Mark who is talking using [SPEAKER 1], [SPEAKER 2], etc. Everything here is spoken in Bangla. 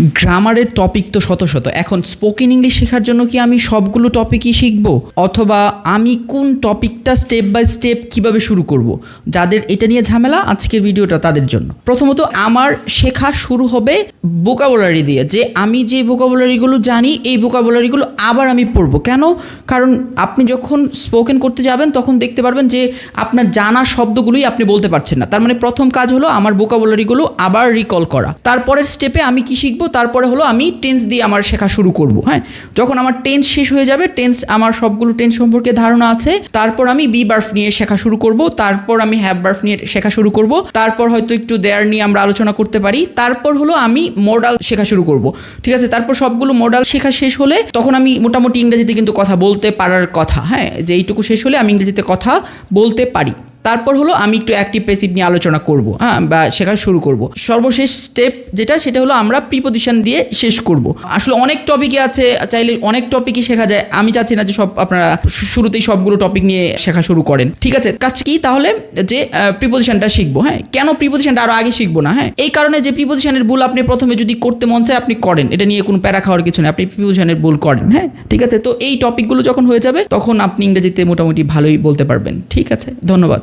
[SPEAKER 1] গ্রামারের টপিক তো শত শত। এখন স্পোকেন ইংলিশ শেখার জন্য কি আমি সবগুলো টপিকই শিখব? অথবা আমি কোন টপিকটা স্টেপ বাই স্টেপ কীভাবে শুরু করব? যাদের এটা নিয়ে ঝামেলা, আজকের ভিডিওটা তাদের জন্য। প্রথমত আমার শেখা শুরু হবে ভোকাবুলারি দিয়ে, যে আমি যে ভোকাবুলারিগুলো জানি, এই ভোকাবুলারিগুলো আবার আমি পড়ব। কেন? কারণ আপনি যখন স্পোকেন করতে যাবেন, তখন দেখতে পারবেন যে আপনার জানা শব্দগুলোই আপনি বলতে পারছেন না। তার মানে প্রথম কাজ হলো আমার ভোকাবুলারিগুলো আবার রিকল করা। তারপরের স্টেপে আমি কি শিখব? তারপরে হলো আমি টেন্স দিয়ে আমার শেখা শুরু করব হ্যাঁ? যখন আমার টেন্স শেষ হয়ে যাবে টেন্স আমার সবগুলো টেন্স সম্পর্কে ধারণা আছে, তারপর আমি বি বার্ফ নিয়ে শেখা শুরু করব, তারপর আমি হ্যাভ বার্ফ নিয়ে শেখা শুরু করব, তারপর হয়তো একটু দেয়ার নিয়ে আমরা আলোচনা করতে পারি, তারপর হলো আমি মডাল শেখা শুরু করব, ঠিক আছে? তারপর সবগুলো মডাল শেখা শেষ হলে তখন আমি মোটামুটি ইংরেজিতে কিন্তু কথা বলতে পারার কথা হ্যাঁ? যে এইটুকু শেষ হলে আমি ইংরেজিতে কথা বলতে পারি। তারপর হলো আমি একটু অ্যাক্টিভ প্যাসিভ নিয়ে আলোচনা করব হ্যাঁ বা শেখা শুরু করব। সর্বশেষ স্টেপ যেটা, সেটা হলো আমরা প্রিপোজিশন দিয়ে শেষ করব। আসলে অনেক টপিকই আছে, চাইলে অনেক টপিকই শেখা যায়। আমি চাচ্ছি না যে সব আপনারা শুরুতেই সবগুলো টপিক নিয়ে শেখা শুরু করেন। ঠিক আছে, কাজ কি? তাহলে যে প্রিপোজিশনটা শিখব হ্যাঁ। কেন প্রিপোজিশনটা আরও আগে শিখব না হ্যাঁ? এই কারণে যে প্রিপোজিশনের ভুল আপনি প্রথমে যদি করতে মন চায়, আপনি করেন। এটা নিয়ে কোনো প্যারা খাওয়ার কিছু নেই। আপনি প্রিপোজিশনের ভুল করেন হ্যাঁ? ঠিক আছে, তো এই টপিকগুলো যখন হয়ে যাবে, তখন আপনি ইংরেজিতে মোটামুটি ভালোই বলতে পারবেন। ঠিক আছে, ধন্যবাদ।